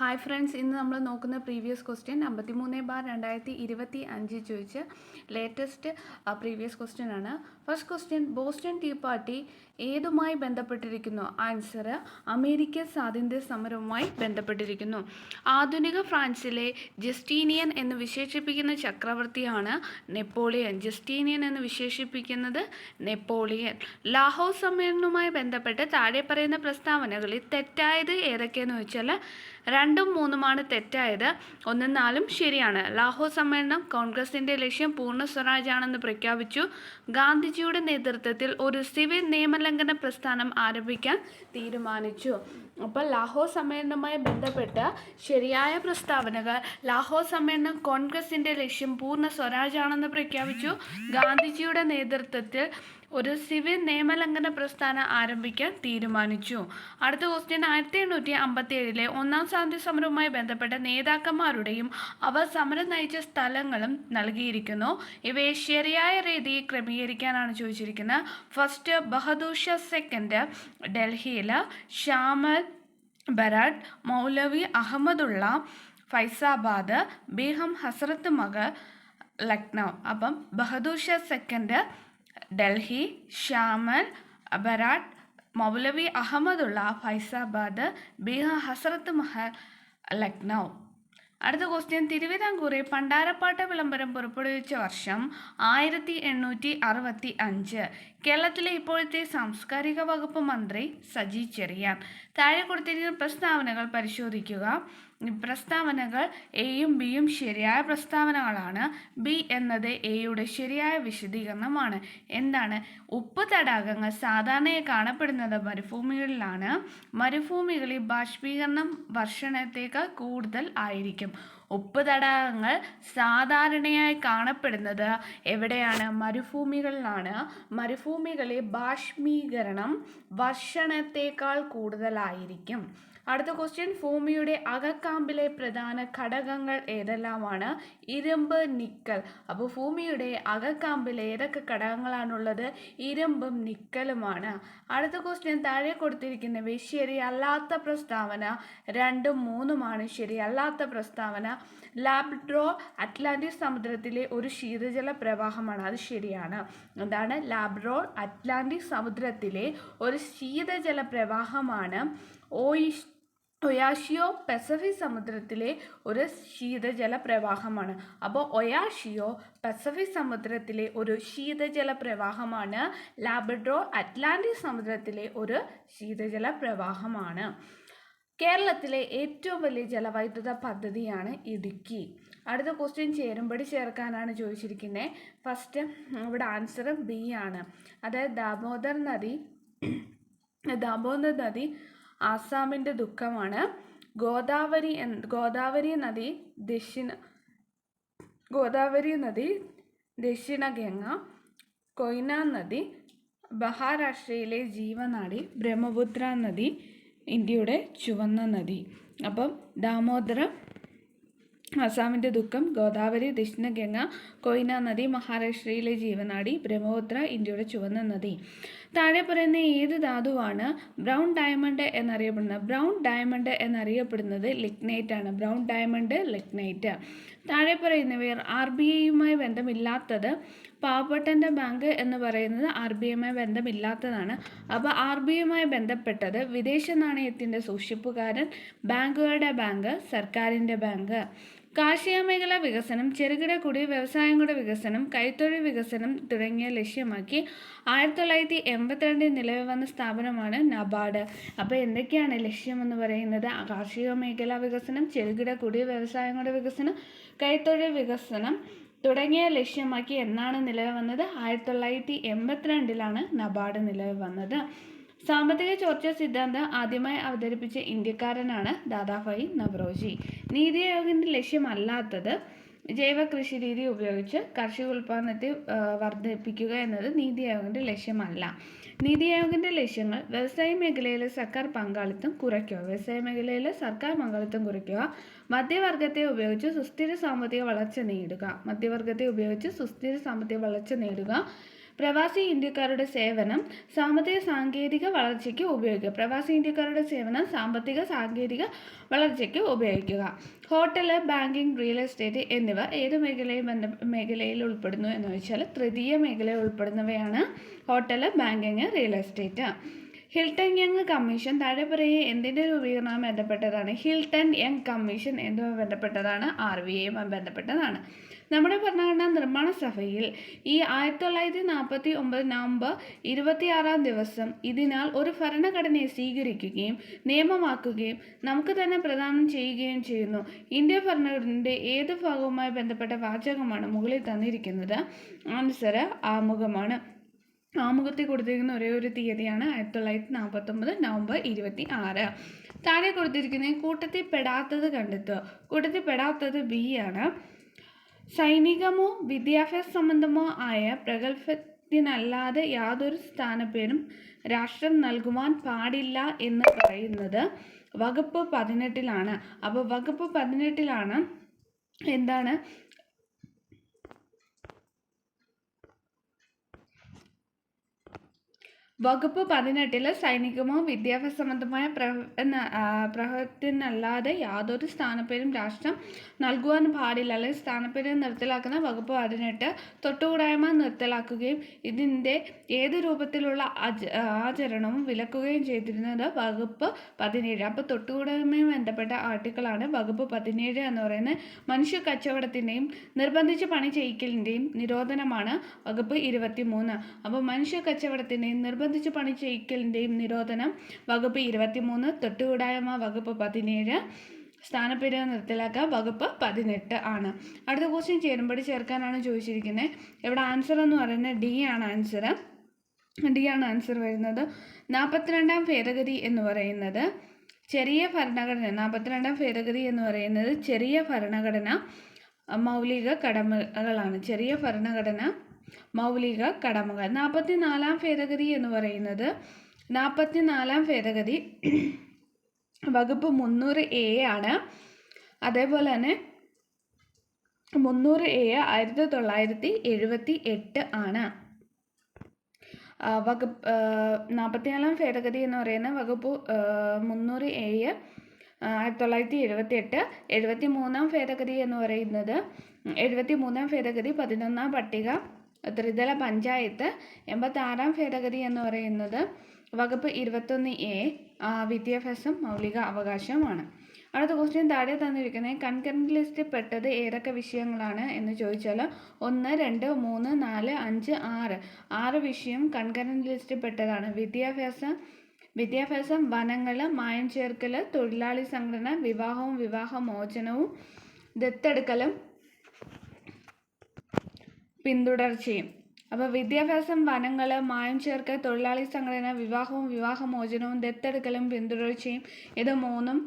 Hi friends ഇന്ന് നമ്മൾ നോക്കുന്ന പ്രീവിയസ് ക്വസ്റ്റ്യൻ അമ്പത്തി മൂന്ന് ബാർ രണ്ടായിരത്തി ഇരുപത്തി അഞ്ച് ചോദിച്ച ലേറ്റസ്റ്റ് പ്രീവിയസ് ക്വസ്റ്റ്യൻ ആണ്. First question Boston tea party ഏതുമായി ബന്ധപ്പെട്ടിരിക്കുന്നു? ആൻസർ അമേരിക്കൻ സ്വാതന്ത്ര്യ സമരവുമായി ബന്ധപ്പെട്ടിരിക്കുന്നു. ആധുനിക ഫ്രാൻസിലെ ജസ്റ്റീനിയൻ എന്ന് വിശേഷിപ്പിക്കുന്ന ചക്രവർത്തിയാണ് നെപ്പോളിയൻ. ജസ്റ്റീനിയൻ എന്ന് വിശേഷിപ്പിക്കുന്നത് നെപ്പോളിയൻ. ലാഹോ സമ്മേളനവുമായി ബന്ധപ്പെട്ട് താഴെ പറയുന്ന പ്രസ്താവനകളിൽ തെറ്റായത് ഏതൊക്കെയെന്ന് വെച്ചാൽ രണ്ടും മൂന്നുമാണ് തെറ്റായത്. ഒന്നും നാലും ശരിയാണ്. ലാഹോർ സമ്മേളനം കോൺഗ്രസിന്റെ ലക്ഷ്യം പൂർണ സ്വരാജ് ആണെന്ന് പ്രഖ്യാപിച്ചു. ഗാന്ധിജിയുടെ നേതൃത്വത്തിൽ ഒരു സിവിൽ നിയമലംഘന പ്രസ്ഥാനം ആരംഭിക്കാൻ തീരുമാനിച്ചു. അപ്പോൾ ലാഹോർ സമ്മേളനവുമായി ബന്ധപ്പെട്ട് ശരിയായ പ്രസ്താവനകൾ ലാഹോർ സമ്മേളനം കോൺഗ്രസിന്റെ ലക്ഷ്യം പൂർണ സ്വരാജ് ആണെന്ന് പ്രഖ്യാപിച്ചു. ഗാന്ധിജിയുടെ നേതൃത്വത്തിൽ ഒരു സിവിൽ നിയമലംഘന പ്രസ്ഥാനം ആരംഭിക്കാൻ തീരുമാനിച്ചു. അടുത്ത ക്വസ്റ്റ്യൻ ആയിരത്തി എണ്ണൂറ്റി അമ്പത്തി ഏഴിലെ ഒന്നാം ശാന്തി സമരവുമായി ബന്ധപ്പെട്ട നേതാക്കന്മാരുടെയും അവർ സമരം നയിച്ച സ്ഥലങ്ങളും നൽകിയിരിക്കുന്നു. ഇവയെ ശരിയായ രീതിയിൽ ക്രമീകരിക്കാനാണ് ചോദിച്ചിരിക്കുന്നത്. ഫസ്റ്റ് ബഹദൂർ ഷാ സെക്കൻഡ് ഡൽഹിയിൽ ശ്യാമൽ ബരാട്ട് മൗലവി അഹമ്മദുള്ള ഫൈസാബാദ് ബീഹം ഹസ്രത്ത് മകൾ ലക്നൗ. അപ്പം ബഹദൂർ ഷാ സെക്കൻഡ് ഡൽഹി ഷ്യാമൻ ബരാട്ട് മൗലവി അഹമ്മദുള്ള ഫൈസാബാദ് ബീഹാർ ഹസ്രത്ത് മഹൽ ലക്നൗ. അടുത്ത ക്വസ്റ്റ്യൻ തിരുവിതാംകൂറിൽ പണ്ടാരപ്പാട്ട വിളംബരം പുറപ്പെടുവിച്ച വർഷം ആയിരത്തി എണ്ണൂറ്റി അറുപത്തി അഞ്ച് കേരളത്തിലെ ഇപ്പോഴത്തെ സാംസ്കാരിക വകുപ്പ് മന്ത്രി സജി ചെറിയാൻ. താഴെ കൊടുത്തിരിക്കുന്ന പ്രസ്താവനകൾ പരിശോധിക്കുക. പ്രസ്താവനകൾ എയും ബിയും ശരിയായ പ്രസ്താവനകളാണ്. ബി എന്നത് എയുടെ ശരിയായ വിശദീകരണമാണ്. എന്താണ്? ഉപ്പ് തടാകങ്ങൾ സാധാരണയായി കാണപ്പെടുന്നത് മരുഭൂമികളിലാണ്. മരുഭൂമികളിൽ ബാഷ്പീകരണം വർഷണത്തേക്കാൾ കൂടുതൽ ആയിരിക്കും. ഉപ്പ് തടാകങ്ങൾ സാധാരണയായി കാണപ്പെടുന്നത് എവിടെയാണ്? മരുഭൂമികളിലാണ്. മരുഭൂമികളിൽ ബാഷ്പീകരണം വർഷണത്തേക്കാൾ കൂടുതലായിരിക്കും. അടുത്ത ക്വസ്റ്റ്യൻ ഭൂമിയുടെ അകക്കാമ്പിലെ പ്രധാന ഘടകങ്ങൾ ഏതെല്ലാമാണ്? ഇരുമ്പ് നിക്കൽ. അപ്പോൾ ഭൂമിയുടെ അകക്കാമ്പിൽ ഏതൊക്കെ ഘടകങ്ങളാണുള്ളത്? ഇരുമ്പും നിക്കലുമാണ്. അടുത്ത ക്വസ്റ്റ്യൻ താഴെ കൊടുത്തിരിക്കുന്നവ ശരിയല്ലാത്ത പ്രസ്താവന രണ്ടും മൂന്നുമാണ് ശരിയല്ലാത്ത പ്രസ്താവന. ലാബ്ഡ്രോ അറ്റ്ലാന്റിക് സമുദ്രത്തിലെ ഒരു ശീതജല പ്രവാഹമാണ് അത് ശരിയാണ്. എന്താണ്? ലാബ്ഡ്രോ അറ്റ്ലാന്റിക് സമുദ്രത്തിലെ ഒരു ശീതജല പ്രവാഹമാണ്. ഓയിഷ് ഒയാഷിയോ പസഫിക് സമുദ്രത്തിലെ ഒരു ശീതജല പ്രവാഹമാണ് അപ്പോൾ ഒയാഷിയോ പസഫിക് സമുദ്രത്തിലെ ഒരു ശീതജല പ്രവാഹമാണ് ലാബ്രഡോർ അറ്റ്ലാന്റിക് സമുദ്രത്തിലെ ഒരു ശീതജല പ്രവാഹമാണ് കേരളത്തിലെ ഏറ്റവും വലിയ ജലവൈദ്യുത പദ്ധതിയാണ് ഇടുക്കി. അടുത്ത ക്വസ്റ്റ്യൻ ചേരുമ്പടി ചേർക്കാനാണ് ചോദിച്ചിരിക്കുന്നത് ഫസ്റ്റ് ഇവിടെ ആൻസർ ബി ആണ്. അതായത് ദാമോദർ നദി ദാമോദർ നദി ആസാമിന്റെ ദുഃഖമാണ്. ഗോദാവരി ഗോദാവരി നദി ദക്ഷിണ ഗോദാവരി നദി ദക്ഷിണ ഗംഗ കൊയ്ന നദി മഹാരാഷ്ട്രയിലെ ജീവനാടി ബ്രഹ്മപുത്ര നദി ഇന്ത്യയുടെ ചുവന്ന നദി. അപ്പം ദാമോദര അസാമിന്റെ ദുഃഖം ഗോദാവരി ദക്ഷിണഗംഗ കൊയ്ന നദി മഹാരാഷ്ട്രയിലെ ജീവനാടി ബ്രഹ്മപുത്ര ഇന്ത്യയുടെ ചുവന്ന നദി. താഴെ പറയുന്ന ഏത് ധാതുവാണ്? ബ്രൗൺ ഡയമണ്ട് എന്നറിയപ്പെടുന്നത് ബ്രൗൺ ഡയമണ്ട് എന്നറിയപ്പെടുന്നത് ലിഗ്നൈറ്റ് ആണ്. Brown diamond lignite. താഴെ പറയുന്നവർ ആർ ബി ഐയുമായി ബന്ധമില്ലാത്തത് പാവപ്പെട്ടന്റെ ബാങ്ക് എന്ന് പറയുന്നത് ആർ ബി ഐയുമായി ബന്ധമില്ലാത്തതാണ്. അപ്പോൾ ആർ ബി ഐയുമായി ബന്ധപ്പെട്ടത് വിദേശ നാണയത്തിന്റെ സൂക്ഷിപ്പുകാരൻ ബാങ്കുകളുടെ ബാങ്ക് സർക്കാരിന്റെ ബാങ്ക്. കാർഷിക മേഖല വികസനം ചെറുകിട കുടി വ്യവസായങ്ങളുടെ വികസനം കൈത്തൊഴിൽ വികസനം തുടങ്ങിയ ലക്ഷ്യമാക്കി ആയിരത്തി തൊള്ളായിരത്തി എൺപത്തിരണ്ടിൽ നിലവിൽ വന്ന സ്ഥാപനമാണ് നബാർഡ്. അപ്പോൾ എന്തൊക്കെയാണ് ലക്ഷ്യമെന്ന് പറയുന്നത്? കാർഷിക മേഖല വികസനം ചെറുകിട കുടി വ്യവസായങ്ങളുടെ വികസനം കൈത്തൊഴിൽ വികസനം തുടങ്ങിയ ലക്ഷ്യമാക്കി എന്നാണ് നിലവിൽ വന്നത്. ആയിരത്തി തൊള്ളായിരത്തി എൺപത്തിരണ്ടിലാണ് നബാർഡ് നിലവിൽ വന്നത്. സാമ്പത്തിക ചോർച്ച സിദ്ധാന്തം ആദ്യമായി അവതരിപ്പിച്ച ഇന്ത്യക്കാരനാണ് ദാദാഭായി നവറോജി നീതി ആയോഗിന്റെ ലക്ഷ്യമല്ലാത്തത് ജൈവ കൃഷി രീതി ഉപയോഗിച്ച് കാർഷിക ഉൽപ്പാദനത്തെ വർദ്ധിപ്പിക്കുക എന്നത് നീതി ആയോഗിന്റെ ലക്ഷ്യമല്ല. നീതി ആയോഗിന്റെ ലക്ഷ്യങ്ങൾ വ്യവസായ മേഖലയിലെ സർക്കാർ പങ്കാളിത്തം കുറയ്ക്കുക വ്യവസായ മേഖലയിലെ സർക്കാർ പങ്കാളിത്തം കുറയ്ക്കുക മധ്യവർഗത്തെ ഉപയോഗിച്ച് സുസ്ഥിര സാമ്പത്തിക വളർച്ച നേടുക മധ്യവർഗത്തെ ഉപയോഗിച്ച് സുസ്ഥിര സാമ്പത്തിക വളർച്ച നേടുക പ്രവാസി ഇന്ത്യക്കാരുടെ സേവനം സാമ്പത്തിക സാങ്കേതിക വളർച്ചയ്ക്ക് ഉപയോഗിക്കുക. പ്രവാസി ഇന്ത്യക്കാരുടെ സേവനം സാമ്പത്തിക സാങ്കേതിക വളർച്ചയ്ക്ക് ഉപയോഗിക്കുക. ഹോട്ടൽ ബാങ്കിങ് റിയൽ എസ്റ്റേറ്റ് എന്നിവ ഏത് മേഖലയിൽ ബന്ധ മേഖലയിൽ ഉൾപ്പെടുന്നു എന്ന് വെച്ചാൽ തൃതീയ മേഖലയിൽ ഉൾപ്പെടുന്നവയാണ് hotel banking real estate. Hilton Young commission താഴെ പറയുക എന്തിന്റെ രൂപീകരണവുമായി ബന്ധപ്പെട്ടതാണ്? ഹിൽട്ടൺ യങ് കമ്മീഷൻ എന്തുമായി ബന്ധപ്പെട്ടതാണ്? ആർ വി എയുമായി ബന്ധപ്പെട്ടതാണ്. നമ്മുടെ ഭരണഘടനാ നിർമ്മാണ സഭയിൽ ഈ ആയിരത്തി തൊള്ളായിരത്തി നാൽപ്പത്തി ഒമ്പത് നവംബർ ഇരുപത്തിയാറാം ദിവസം ഇതിനാൽ ഒരു ഭരണഘടനയെ സ്വീകരിക്കുകയും നിയമമാക്കുകയും നമുക്ക് തന്നെ പ്രദാനം ചെയ്യുകയും ചെയ്യുന്നു. ഇന്ത്യ ഭരണഘടനയുടെ ഏത് ഭാഗവുമായി ബന്ധപ്പെട്ട വാചകമാണ് മുകളിൽ തന്നിരിക്കുന്നത്? ആൻസർ ആമുഖമാണ്. ആമുഖത്തിൽ കൊടുത്തിരിക്കുന്ന ഒരേ ഒരു തീയതിയാണ് ആയിരത്തി തൊള്ളായിരത്തി നാൽപ്പത്തൊമ്പത് നവംബർ ഇരുപത്തി ആറ് താഴെ കൊടുത്തിരിക്കുന്ന കൂട്ടത്തിൽ പെടാത്തത് കണ്ടെത്തുക. കൂട്ടത്തിൽ പെടാത്തത് ബി ആണ്. സൈനികമോ വിദ്യാഭ്യാസ സംബന്ധമോ ആയ പ്രഗത്ഭത്തിനല്ലാതെ യാതൊരു സ്ഥാനപ്പേരും രാഷ്ട്രം നൽകുവാൻ പാടില്ല എന്ന് പറയുന്നത് വകുപ്പ് പതിനെട്ടിലാണ്. അപ്പോൾ വകുപ്പ് പതിനെട്ടിലാണ് എന്താണ് വകുപ്പ് പതിനെട്ടിൽ സൈനികമോ വിദ്യാഭ്യാസ സംബന്ധമായ പ്രഹത്തിനല്ലാതെ യാതൊരു സ്ഥാനപ്പേരും രാഷ്ട്രം നൽകുവാൻ പാടില്ല. അല്ലെങ്കിൽ സ്ഥാനപ്പേര് നിർത്തലാക്കുന്ന വകുപ്പ് പതിനെട്ട് തൊട്ടുകൂടായ്മ നിർത്തലാക്കുകയും ഇതിന്റെ ഏത് രൂപത്തിലുള്ള ആചരണവും വിലക്കുകയും ചെയ്തിരുന്നത് വകുപ്പ് പതിനേഴ്. അപ്പോൾ തൊട്ടുകൂടായ്മയും ബന്ധപ്പെട്ട ആർട്ടിക്കിളാണ് വകുപ്പ് പതിനേഴ് എന്ന് പറയുന്നത്. മനുഷ്യ കച്ചവടത്തിന്റെയും നിർബന്ധിച്ച് പണി ചെയ്യിക്കലിന്റെയും നിരോധനമാണ് വകുപ്പ് ഇരുപത്തി മൂന്ന് അപ്പോൾ മനുഷ്യ കച്ചവടത്തിന്റെയും നിർബന്ധ നിർബന്ധിച്ച് പണി ചെയ്യിക്കലിന്റെയും നിരോധനം വകുപ്പ് ഇരുപത്തിമൂന്ന് തൊട്ടുകൂടായ്മ വകുപ്പ് പതിനേഴ് സ്ഥാനപ്പേര് നിർത്തലാക്കുക വകുപ്പ് പതിനെട്ട് ആണ്. അടുത്ത ക്വസ്റ്റ്യൻ ചേരുമ്പടി ചേർക്കാനാണ് ചോദിച്ചിരിക്കുന്നത് ഇവിടെ ആൻസർ എന്ന് പറയുന്നത് ഡി ആണ് ആൻസർ ഡി ആണ് ആൻസർ വരുന്നത്. നാൽപ്പത്തിരണ്ടാം ഭേദഗതി എന്ന് പറയുന്നത് ചെറിയ ഭരണഘടന നാൽപ്പത്തിരണ്ടാം ഭേദഗതി എന്ന് പറയുന്നത് ചെറിയ ഭരണഘടന മൗലിക കടമകളാണ്. ചെറിയ ഭരണഘടന മൗലിക കടമകൾ. നാൽപ്പത്തി നാലാം ഭേദഗതി എന്ന് പറയുന്നത് നാൽപ്പത്തി നാലാം ഭേദഗതി. വകുപ്പ് മുന്നൂറ് എ ആണ്. അതേപോലെ തന്നെ മുന്നൂറ് എ ആയിരത്തി തൊള്ളായിരത്തി എഴുപത്തി എട്ട് ആണ്. വകുപ്പ് നാൽപ്പത്തിനാലാം ഭേദഗതി എന്ന് പറയുന്ന വകുപ്പ് മുന്നൂറ് എ ആയിരത്തി തൊള്ളായിരത്തി എഴുപത്തി എട്ട്. എഴുപത്തി മൂന്നാം ഭേദഗതി എന്ന് പറയുന്നത് എഴുപത്തി മൂന്നാം ഭേദഗതി പതിനൊന്നാം പട്ടിക. ത്രിതല പഞ്ചായത്ത് എൺപത്താറാം ഭേദഗതി എന്ന് പറയുന്നത് വകുപ്പ് ഇരുപത്തൊന്ന് എ വിദ്യാഭ്യാസം മൗലിക അവകാശമാണ് അടുത്ത ക്വസ്റ്റ്യൻ താഴെ തന്നിരിക്കുന്നത് കൺകറന്റ് ലിസ്റ്റിൽ പെട്ടത് ഏതൊക്കെ വിഷയങ്ങളാണ് എന്ന് ചോദിച്ചാൽ ഒന്ന് രണ്ട് മൂന്ന് നാല് അഞ്ച് ആറ്. ആറ് വിഷയം കൺകറന്റ് ലിസ്റ്റിൽ പെട്ടതാണ്. വിദ്യാഭ്യാസം വിദ്യാഭ്യാസം വനങ്ങൾ മായം ചേർക്കൽ തൊഴിലാളി സംഘടന വിവാഹവും വിവാഹമോചനവും ദത്തെടുക്കലും പിന്തുടർച്ചയും. അപ്പോൾ വിദ്യാഭ്യാസം വനങ്ങൾ മായം ചേർക്കൽ തൊഴിലാളി സംഘടന വിവാഹവും വിവാഹമോചനവും ദത്തെടുക്കലും പിന്തുടർച്ചയും ഇത് മൂന്നും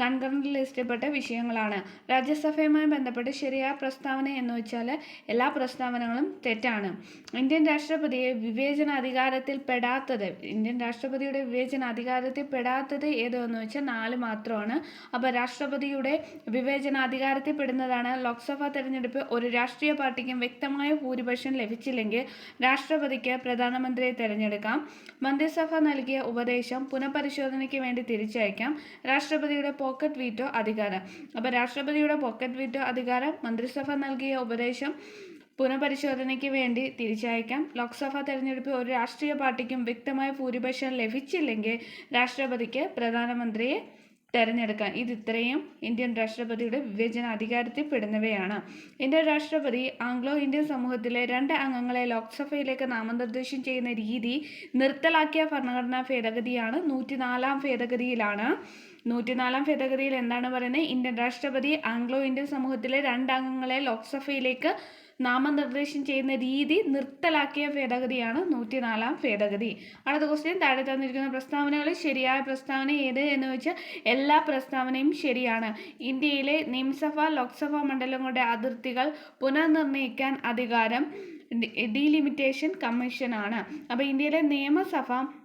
കൺകറന്റ് ലിസ്റ്റിൽപ്പെട്ട വിഷയങ്ങളാണ്. രാജ്യസഭയുമായി ബന്ധപ്പെട്ട് ശരിയായ പ്രസ്താവന എന്ന് വെച്ചാൽ എല്ലാ പ്രസ്താവനകളും തെറ്റാണ്. ഇന്ത്യൻ രാഷ്ട്രപതിയെ വിവേചനാധികാരത്തിൽ പെടാത്തത് ഇന്ത്യൻ രാഷ്ട്രപതിയുടെ വിവേചനാധികാരത്തിൽ പെടാത്തത് ഏതെന്ന് വെച്ചാൽ നാല് മാത്രമാണ്. അപ്പോൾ രാഷ്ട്രപതിയുടെ വിവേചനാധികാരത്തിൽ പെടുന്നതാണ് ലോക്സഭാ തെരഞ്ഞെടുപ്പ് ഒരു രാഷ്ട്രീയ പാർട്ടിക്കും വ്യക്തമായ ഭൂരിപക്ഷം ലഭിച്ചില്ലെങ്കിൽ രാഷ്ട്രപതിക്ക് പ്രധാനമന്ത്രിയെ തിരഞ്ഞെടുക്കാം. മന്ത്രിസഭ നൽകിയ ഉപദേശം പുനഃപരിശോധനയ്ക്ക് വേണ്ടി തിരിച്ചയക്കാം. രാഷ്ട്രപതിയുടെ പോക്കറ്റ് വീറ്റോ അധികാരം. അപ്പോൾ രാഷ്ട്രപതിയുടെ പോക്കറ്റ് വീറ്റോ അധികാരം മന്ത്രിസഭ നൽകിയ ഉപദേശം പുനഃപരിശോധനയ്ക്ക് വേണ്ടി തിരിച്ചയക്കാം. ലോക്സഭ തെരഞ്ഞെടുപ്പിൽ ഒരു രാഷ്ട്രീയ പാർട്ടിക്കും വ്യക്തമായ ഭൂരിപക്ഷം ലഭിച്ചില്ലെങ്കിൽ രാഷ്ട്രപതിക്ക് പ്രധാനമന്ത്രിയെ തെരഞ്ഞെടുക്കാൻ. ഇത് ഇത്രയും ഇന്ത്യൻ രാഷ്ട്രപതിയുടെ വിവേചന അധികാരത്തിൽ പെടുന്നവയാണ്. ഇന്ത്യൻ രാഷ്ട്രപതി ആംഗ്ലോ ഇന്ത്യൻ സമൂഹത്തിലെ രണ്ട് അംഗങ്ങളെ ലോക്സഭയിലേക്ക് നാമനിർദ്ദേശം ചെയ്യുന്ന രീതി നിർത്തലാക്കിയ ഭരണഘടനാ ഭേദഗതിയാണ്. നൂറ്റിനാലാം ഭേദഗതിയിലാണ്. നൂറ്റിനാലാം ഭേദഗതിയിൽ എന്താണ് പറയുന്നത്? ഇന്ത്യൻ രാഷ്ട്രപതി ആംഗ്ലോ ഇന്ത്യൻ സമൂഹത്തിലെ രണ്ടംഗങ്ങളെ ലോക്സഭയിലേക്ക് നാമനിർദ്ദേശം ചെയ്യുന്ന രീതി നിർത്തലാക്കിയ ഭേദഗതിയാണ് നൂറ്റിനാലാം ഭേദഗതി. അടുത്ത ക്വസ്റ്റ്യൻ താഴെ തന്നിരിക്കുന്ന പ്രസ്താവനകൾ ശരിയായ പ്രസ്താവന ഏത് എന്ന് വെച്ചാൽ എല്ലാ പ്രസ്താവനയും ശരിയാണ്. ഇന്ത്യയിലെ നിയമസഭ ലോക്സഭാ മണ്ഡലങ്ങളുടെ അതിർത്തികൾ പുനർനിർണയിക്കാൻ അധികാരം ഡീലിമിറ്റേഷൻ കമ്മീഷനാണ്. അപ്പോൾ ഇന്ത്യയിലെ നിയമസഭ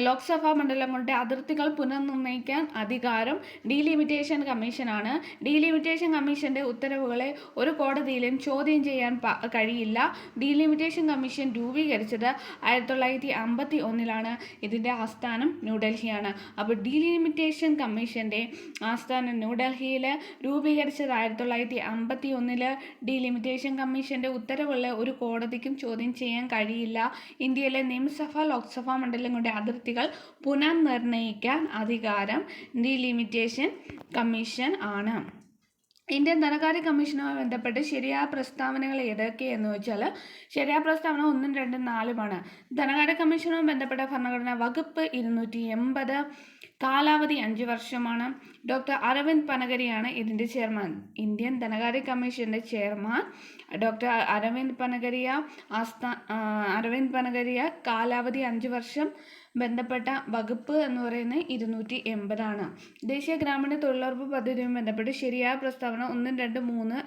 ലോക്സഭാ മണ്ഡലങ്ങളുടെ അതിർത്തികൾ പുനർനിർണയിക്കാൻ അധികാരം ഡീലിമിറ്റേഷൻ കമ്മീഷനാണ്. ഡീലിമിറ്റേഷൻ കമ്മീഷന്റെ ഉത്തരവുകളെ ഒരു കോടതിയിലും ചോദ്യം ചെയ്യാൻ കഴിയില്ല. ഡീലിമിറ്റേഷൻ കമ്മീഷൻ രൂപീകരിച്ചത് ആയിരത്തി തൊള്ളായിരത്തി അമ്പത്തി ഒന്നിലാണ് ഇതിന്റെ ആസ്ഥാനം ന്യൂഡൽഹിയാണ്. അപ്പോൾ ഡീലിമിറ്റേഷൻ കമ്മീഷന്റെ ആസ്ഥാനം ന്യൂഡൽഹിയിൽ രൂപീകരിച്ചത് ആയിരത്തി തൊള്ളായിരത്തി അമ്പത്തി ഒന്നിൽ ഡീലിമിറ്റേഷൻ കമ്മീഷന്റെ ഉത്തരവുകളെ ഒരു കോടതിക്കും ചോദ്യം ചെയ്യാൻ കഴിയില്ല. ഇന്ത്യയിലെ നിയമസഭ ലോക്സഭാ മണ്ഡലങ്ങളുടെ അതിർത്തികൾ പുനർനിർണയിക്കാൻ അധികാരം ഡിലിമിറ്റേഷൻ കമ്മീഷൻ ആണ്. ഇന്ത്യൻ ധനകാര്യ കമ്മീഷനുമായി ബന്ധപ്പെട്ട് ശരിയായ പ്രസ്താവനകൾ ഏതൊക്കെയെന്ന് വെച്ചാൽ ശരിയായ പ്രസ്താവന ഒന്നും രണ്ടും നാലുമാണ് ധനകാര്യ കമ്മീഷനുമായി ബന്ധപ്പെട്ട ഭരണഘടനാ വകുപ്പ് ഇരുന്നൂറ്റി എൺപത് കാലാവധി അഞ്ച് വർഷമാണ്. ഡോക്ടർ അരവിന്ദ് പനഗരിയാണ് ഇതിന്റെ ചെയർമാൻ. ഇന്ത്യൻ ധനകാര്യ കമ്മീഷന്റെ ചെയർമാൻ ഡോക്ടർ അരവിന്ദ് പനഗരിയ ആസ്ഥാ അരവിന്ദ് പനഗരിയ കാലാവധി അഞ്ച് വർഷം ബന്ധപ്പെട്ട വകുപ്പ് എന്ന് പറയുന്നത് ഇരുന്നൂറ്റി എൺപതാണ്. ദേശീയ ഗ്രാമീണ തൊഴിലുറപ്പ് പദ്ധതിയുമായി ബന്ധപ്പെട്ട് ശരിയായ പ്രസ്താവന ഒന്നും രണ്ട് മൂന്ന്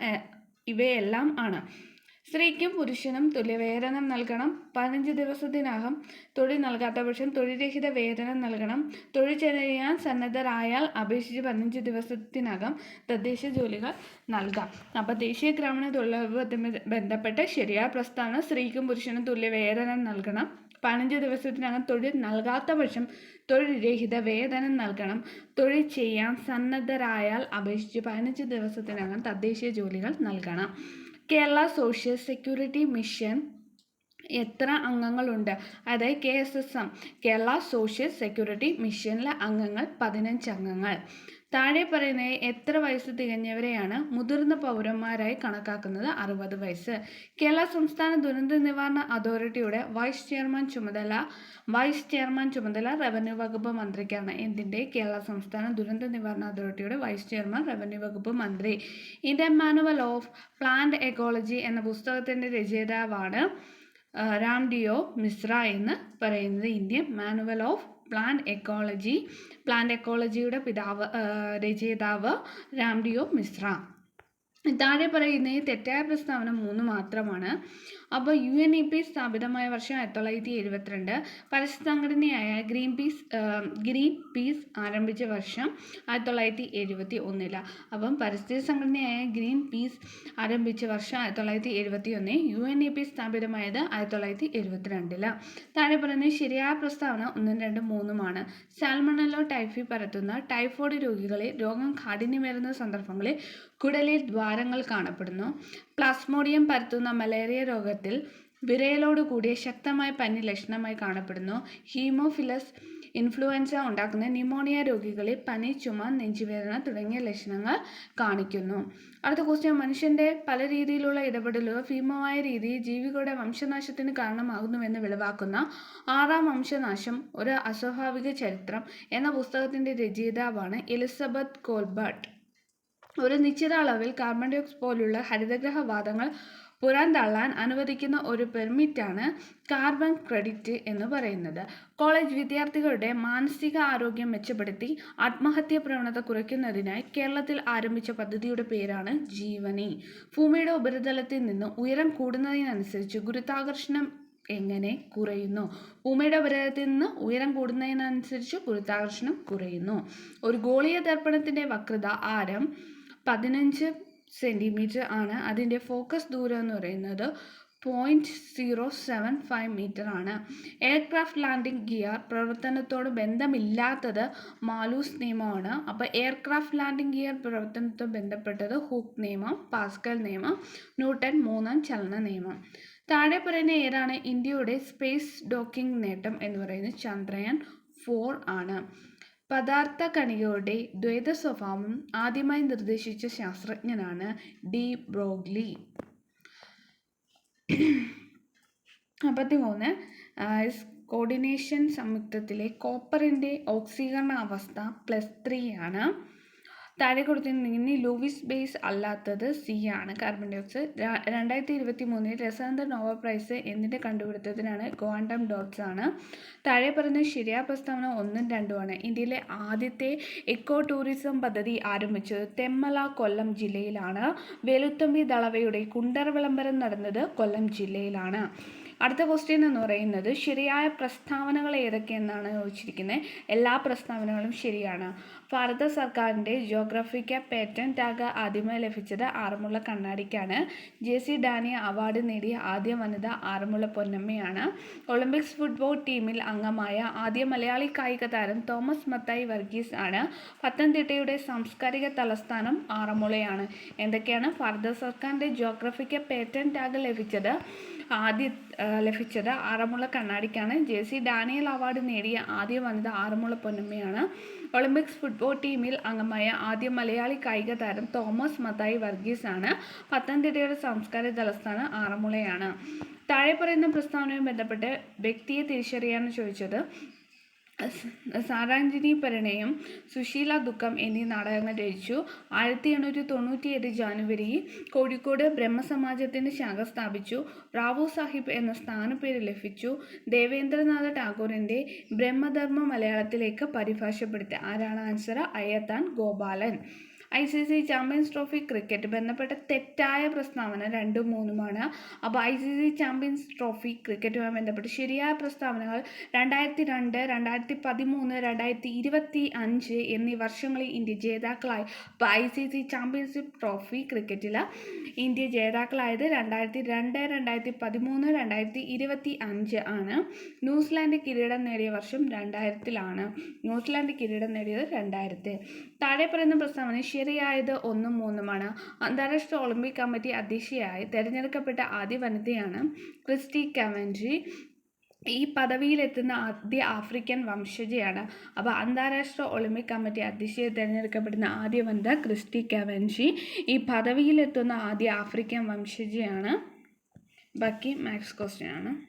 ഇവയെല്ലാം ആണ്. സ്ത്രീക്കും പുരുഷനും തുല്യവേതനം നൽകണം. പതിനഞ്ച് ദിവസത്തിനകം തൊഴിൽ നൽകാത്ത പക്ഷം തൊഴിൽരഹിത വേതനം നൽകണം. തൊഴിൽ ചെയ്യാൻ സന്നദ്ധരായാൽ അപേക്ഷിച്ച് പതിനഞ്ച് ദിവസത്തിനകം തദ്ദേശ ജോലികൾ നൽകാം. അപ്പോൾ ദേശീയ ഗ്രാമീണ തൊഴിലുറപ്പ് ബന്ധപ്പെട്ട ശരിയായ പ്രസ്താവന സ്ത്രീക്കും പുരുഷനും തുല്യവേതനം നൽകണം. പതിനഞ്ച് ദിവസത്തിനകം തൊഴിൽ നൽകാത്ത പക്ഷം തൊഴിൽ രഹിത വേതനം നൽകണം. തൊഴിൽ ചെയ്യാൻ സന്നദ്ധരായാൽ അപേക്ഷിച്ച് പതിനഞ്ച് ദിവസത്തിനകം തദ്ദേശീയ ജോലികൾ നൽകണം. കേരള സോഷ്യൽ സെക്യൂരിറ്റി മിഷൻ എത്ര അംഗങ്ങളുണ്ട്? അതായത് K S S M Kerala social security മിഷനിലെ അംഗങ്ങൾ പതിനഞ്ച് അംഗങ്ങൾ. താഴെ പറയുന്ന എത്ര വയസ്സ് തികഞ്ഞവരെയാണ് മുതിർന്ന പൗരന്മാരായി കണക്കാക്കുന്നത് അറുപത് വയസ്സ്. കേരള സംസ്ഥാന ദുരന്ത നിവാരണ അതോറിറ്റിയുടെ വൈസ് ചെയർമാൻ ചുമതല വൈസ് ചെയർമാൻ ചുമതല റവന്യൂ വകുപ്പ് മന്ത്രിക്കാണ്. എന്തിന്റെ കേരള സംസ്ഥാന ദുരന്ത നിവാരണ അതോറിറ്റിയുടെ വൈസ് ചെയർമാൻ റവന്യൂ വകുപ്പ് മന്ത്രി. Indian manual of plant ecology എന്ന പുസ്തകത്തിന്റെ രചയിതാവാണ് രാം ഡിയോ മിശ്ര എന്ന് പറയുന്നത് Indian manual of plant ecology plant എക്കോളജിയുടെ പിതാവ് രചയിതാവ് രാംഡിയോ മിശ്ര. താഴെ പറയുന്ന ഈ തെറ്റായ പ്രസ്താവന മൂന്ന് മാത്രമാണ്. അപ്പോൾ യു എൻ ഇ പി സ്ഥാപിതമായ വർഷം ആയിരത്തി തൊള്ളായിരത്തി എഴുപത്തിരണ്ട്. പരിസ്ഥിതി സംഘടനയായ ഗ്രീൻ പീസ് ഗ്രീൻ പീസ് ആരംഭിച്ച വർഷം ആയിരത്തി തൊള്ളായിരത്തി എഴുപത്തി ഒന്നിലാണ് അപ്പം പരിസ്ഥിതി സംഘടനയായ ഗ്രീൻ പീസ് ആരംഭിച്ച വർഷം ആയിരത്തി തൊള്ളായിരത്തി എഴുപത്തി ഒന്ന് യു എൻ ഇ പി സ്ഥാപിതമായത് ആയിരത്തി തൊള്ളായിരത്തി എഴുപത്തിരണ്ടിലാണ് താഴെ പറയുന്ന ശരിയായ പ്രസ്താവന ഒന്നും രണ്ടും മൂന്നുമാണ്. സാൽമണലോ ടൈഫി പരത്തുന്ന ടൈഫോയിഡ് രോഗികളെ രോഗം കാഠിന്യമേറുന്ന സന്ദർഭങ്ങളിൽ കുടലിൽ ദ്വാരങ്ങൾ കാണപ്പെടുന്നു. പ്ലാസ്മോഡിയം പരത്തുന്ന മലേറിയ രോഗത്തിൽ വിരയലോട് കൂടിയ ശക്തമായ പനി ലക്ഷണമായി കാണപ്പെടുന്നു. ഹീമോഫിലസ് ഇൻഫ്ലുവൻസ ഉണ്ടാക്കുന്ന ന്യൂമോണിയ രോഗികളിൽ പനി ചുമ നെഞ്ചുവേദന തുടങ്ങിയ ലക്ഷണങ്ങൾ കാണിക്കുന്നു. അടുത്ത ക്വസ്റ്റ്യൻ മനുഷ്യന്റെ പല രീതിയിലുള്ള ഇടപെടലുകൾ ഭീമമായ രീതിയിൽ ജീവികളുടെ വംശനാശത്തിന് കാരണമാകുന്നുവെന്ന് വെളിവാക്കുന്ന ആറാം വംശനാശം ഒരു അസ്വാഭാവിക ചരിത്രം എന്ന പുസ്തകത്തിന്റെ രചയിതാവാണ് എലിസബത്ത് കോൾബർട്ട്. ഒരു നിശ്ചിത അളവിൽ കാർബൺ ഡൈ ഓക്സൈഡ് പോലുള്ള ഹരിതഗ്രഹ വാതകങ്ങൾ പുറന്തള്ളാൻ അനുവദിക്കുന്ന ഒരു പെർമിറ്റാണ് കാർബൺ ക്രെഡിറ്റ് എന്ന് പറയുന്നത്. കോളേജ് വിദ്യാർത്ഥികളുടെ മാനസിക ആരോഗ്യം മെച്ചപ്പെടുത്തി ആത്മഹത്യ പ്രവണത കുറയ്ക്കുന്നതിനായി കേരളത്തിൽ ആരംഭിച്ച പദ്ധതിയുടെ പേരാണ് ജീവനി. ഭൂമിയുടെ ഉപരിതലത്തിൽ നിന്ന് ഉയരം കൂടുന്നതിനനുസരിച്ച് ഗുരുത്വാകർഷണം എങ്ങനെ കുറയുന്നു? ഭൂമിയുടെ ഉപരിതലത്തിൽ നിന്ന് ഉയരം കൂടുന്നതിനനുസരിച്ച് ഗുരുത്വാകർഷണം കുറയുന്നു. ഒരു ഗോളീയ ദർപ്പണത്തിന്റെ വക്രത ആരം പതിനഞ്ച് സെന്റിമീറ്റർ ആണ്. അതിന്റെ ഫോക്കസ് ദൂരം എന്ന് പറയുന്നത് point zero seven five metre ആണ്. എയർക്രാഫ്റ്റ് ലാൻഡിംഗ് ഗിയർ പ്രവർത്തനത്തോട് ബന്ധമില്ലാത്തത് മാലൂസ് നിയമമാണ്. അപ്പോൾ എയർക്രാഫ്റ്റ് ലാൻഡിംഗ് ഗിയർ പ്രവർത്തനത്തോട് ബന്ധപ്പെട്ടത് ഹുക്ക് നിയമം പാസ്കൽ നിയമം ന്യൂട്ടൺ മൂന്നാം ചലന നിയമം. താഴെ പറയുന്ന ഏതാണ്? ഇന്ത്യയുടെ സ്പേസ് ഡോക്കിംഗ് നേട്ടം എന്ന് പറയുന്നത് ചന്ദ്രയാൻ ഫോർ ആണ്. പദാർത്ഥ കണികയുടെ ദ്വൈത സ്വഭാവം ആദ്യമായി നിർദ്ദേശിച്ച ശാസ്ത്രജ്ഞനാണ് ഡി ബ്രോഗ്ലി. അമ്പത്തിമൂന്ന് കോർഡിനേഷൻ സംയുക്തത്തിലെ കോപ്പറിന്റെ ഓക്സീകരണ അവസ്ഥ പ്ലസ് ത്രീ ആണ്. താഴെ കൊടുത്തിട്ടുണ്ടെങ്കിൽ ലൂവിസ് ബേസ് അല്ലാത്തത് സി ആണ്. കാർബൺ ഡൈ ഓക്സൈഡ് രണ്ടായിരത്തി ഇരുപത്തി മൂന്നിൽ രസാന്ത നോവൽ പ്രൈസ് എന്നിന്റെ കണ്ടുപിടുത്തത്തിനാണ് ക്വാണ്ടം ഡോട്ട്സ് ആണ്. താഴെ പറയുന്ന ശരിയായ പ്രസ്താവന ഒന്നും രണ്ടുമാണ് ഇന്ത്യയിലെ ആദ്യത്തെ എക്കോ ടൂറിസം പദ്ധതി ആരംഭിച്ചത് തെമ്മല കൊല്ലം ജില്ലയിലാണ്. വേലുത്തമ്പി ദളവയുടെ കുണ്ടർ വിളംബരം നടന്നത് കൊല്ലം ജില്ലയിലാണ്. അടുത്ത ക്വസ്റ്റ്യൻ എന്ന് പറയുന്നത് ശരിയായ പ്രസ്താവനകൾ ഏതൊക്കെയെന്നാണ് ചോദിച്ചിരിക്കുന്നത്. എല്ലാ പ്രസ്താവനകളും ശരിയാണ്. ഭാരത സർക്കാരിന്റെ ജോഗ്രഫിക്ക പേറ്റന്റ് ടാഗ് ആദ്യമായി ലഭിച്ചത് ആറന്മുള കണ്ണാടിക്കാണ്. ജെ സി ഡാനിയ അവാർഡ് നേടിയ ആദ്യ വനിത ആറന്മുള പൊന്നമ്മയാണ്. ഒളിമ്പിക്സ് ഫുട്ബോൾ ടീമിൽ അംഗമായ ആദ്യ മലയാളി കായിക താരം തോമസ് മത്തായി വർഗീസ് ആണ്. പത്തനംതിട്ടയുടെ സാംസ്കാരിക തലസ്ഥാനം ആറന്മുളയാണ്. എന്തൊക്കെയാണ് ഭാരത സർക്കാരിന്റെ ജോഗ്രഫിക്ക പേറ്റന്റ് ടാഗ് ലഭിച്ചത്? ആദ്യ ലഭിച്ചത് ആറന്മുള കണ്ണാടിക്കാണ്. ജെ സി ഡാനിയൽ അവാർഡ് നേടിയ ആദ്യ വനിത ആറന്മുള പൊന്നമ്മയാണ്. ഒളിമ്പിക്സ് ഫുട്ബോൾ ടീമിൽ അംഗമായ ആദ്യ മലയാളി കായിക താരം തോമസ് മത്തായി വർഗീസ് ആണ് പത്തനംതിട്ടയുടെ സാംസ്കാരിക തലസ്ഥാനം ആറന്മുളയാണ്. താഴെ പറയുന്ന പ്രസ്താവനയുമായി ബന്ധപ്പെട്ട് വ്യക്തിയെ തിരിച്ചറിയാമെന്ന് ചോദിച്ചത്. സാരാഞ്ജനി പരിണയം സുശീല ദുഃഖം എന്നീ നാടകങ്ങൾ രചിച്ചു. ആയിരത്തി എണ്ണൂറ്റി തൊണ്ണൂറ്റിയേഴ് ജാനുവരി കോഴിക്കോട് ബ്രഹ്മസമാജത്തിന്റെ ശാഖ സ്ഥാപിച്ചു. റാവു സാഹിബ് എന്ന സ്ഥാനപ്പേര് ലഭിച്ചു. ദേവേന്ദ്രനാഥ ടാഗോറിന്റെ ബ്രഹ്മധർമ്മ മലയാളത്തിലേക്ക് പരിഭാഷപ്പെടുത്തി. ആരാണ് answer Ayyathan Gopalan. I C C champions trophy cricket ബന്ധപ്പെട്ട തെറ്റായ പ്രസ്താവന രണ്ടും മൂന്നുമാണ്. അപ്പോൾ I C C champions trophy ക്രിക്കറ്റുമായി ബന്ധപ്പെട്ട് ശരിയായ പ്രസ്താവനകൾ രണ്ടായിരത്തി രണ്ട് രണ്ടായിരത്തി പതിമൂന്ന് രണ്ടായിരത്തി ഇരുപത്തി അഞ്ച് എന്നീ വർഷങ്ങളിൽ ഇന്ത്യ ജേതാക്കളായി. അപ്പോൾ I C C championship trophy ക്രിക്കറ്റിൽ ഇന്ത്യ ജേതാക്കളായത് രണ്ടായിരത്തി രണ്ട് രണ്ടായിരത്തി പതിമൂന്ന് രണ്ടായിരത്തി ഇരുപത്തി അഞ്ച് ആണ്. ന്യൂസിലാൻഡ് കിരീടം നേടിയ വർഷം രണ്ടായിരത്തിലാണ്. ന്യൂസിലാൻഡ് കിരീടം നേടിയത് രണ്ടായിരത്തി. താഴെ പറയുന്ന പ്രസ്താവന ശരിയായത് ഒന്നും മൂന്നുമാണ്. അന്താരാഷ്ട്ര ഒളിമ്പിക് കമ്മിറ്റി അധ്യക്ഷയായി തിരഞ്ഞെടുക്കപ്പെട്ട ആദ്യ വനിതയാണ് ക്രിസ്റ്റി കവൻജി. ഈ പദവിയിലെത്തുന്ന ആദ്യ ആഫ്രിക്കൻ വംശജയാണ്. അപ്പോൾ അന്താരാഷ്ട്ര ഒളിമ്പിക് കമ്മിറ്റി അധ്യക്ഷയെ തിരഞ്ഞെടുക്കപ്പെടുന്ന ആദ്യ വനിത ക്രിസ്റ്റി കവൻജി ഈ പദവിയിലെത്തുന്ന ആദ്യ ആഫ്രിക്കൻ വംശജയാണ്. ബാക്കി മാത്സ് ക്വസ്റ്റ്യൻ ആണ്.